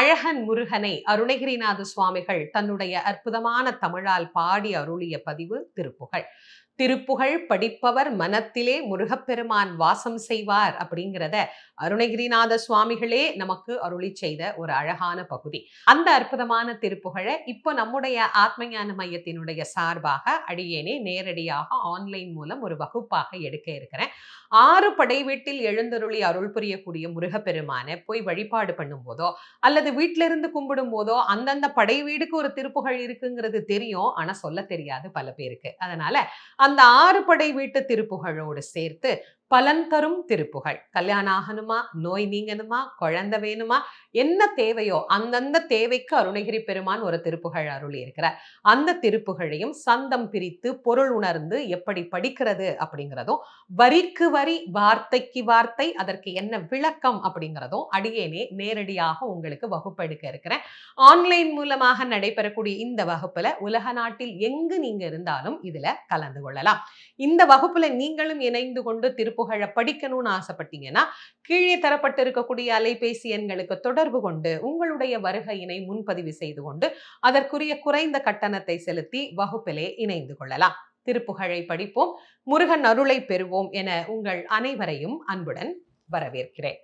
அழகன் முருகனை அருணகிரிநாத சுவாமிகள் தன்னுடைய அற்புதமான தமிழால் பாடி அருளிய பதிவு திருப்புகழ். திருப்புகழ் படிப்பவர் மனத்திலே முருகப்பெருமான் வாசம் செய்வார் அப்படிங்கிறத அருணகிரிநாத சுவாமிகளே நமக்கு அருளி செய்த ஒரு அழகான பகுதி. அந்த அற்புதமான திருப்புகழை இப்போ நம்முடைய ஆத்மஞான மையத்தினுடைய சார்பாக அடியேனே நேரடியாக ஆன்லைன் மூலம் ஒரு வகுப்பாக எடுக்க இருக்கிறேன். ஆறு படை வீட்டில் எழுந்தருளி அருள் புரியக்கூடிய முருகப்பெருமானை போய் வழிபாடு பண்ணும் போதோ அல்லது வீட்டில இருந்து கும்பிடும் போதோ அந்தந்த படை வீடுக்கு ஒரு திருப்புகழ் இருக்குங்கிறது தெரியும். ஆனா சொல்ல தெரியாது பல பேருக்கு. அதனால அந்த ஆறு படை வீட்டு திருப்புகழோடு சேர்த்து பலன் தரும் திருப்புகழ் கல்யாணம் ஆகணுமா நோய் நீங்கணுமா? குழந்தை வேணுமா? என்ன தேவையோ அந்தந்த தேவைக்கு அருணகிரி பெருமான் ஒரு திருப்புகழ் அருளி இருக்கிறார் அந்த திருப்புகழையும் சந்தம் பிரித்து பொருள் உணர்ந்து எப்படி படிக்கிறது அப்படிங்கிறதும் வரிக்கு வரி வார்த்தைக்கு வார்த்தை அதற்கு என்ன விளக்கம் அப்படிங்கிறதும் அடியேனே நேரடியாக உங்களுக்கு வகுப்பு எடுக்க இருக்கிறேன். ஆன்லைன் மூலமாக நடைபெறக்கூடிய இந்த வகுப்புல உலக நாட்டில் எங்கு நீங்க இருந்தாலும் இதுல கலந்து கொள்ளலாம். இந்த வகுப்புல நீங்களும் இணைந்து கொண்டு திருப்பு திருப்புகழை படிக்கணும்னு ஆசைப்பட்டீங்கன்னா கீழே தரப்பட்டு இருக்கக்கூடிய அலைபேசி எண்களுக்கு தொடர்பு கொண்டு உங்களுடைய வருகையினை முன்பதிவு செய்து கொண்டு அதற்குரிய குறைந்த கட்டணத்தை செலுத்தி வகுப்பிலே இணைந்து கொள்ளலாம். திருப்புகழை படிப்போம் முருகன் அருளை பெறுவோம் என உங்கள் அனைவரையும் அன்புடன் வரவேற்கிறேன்.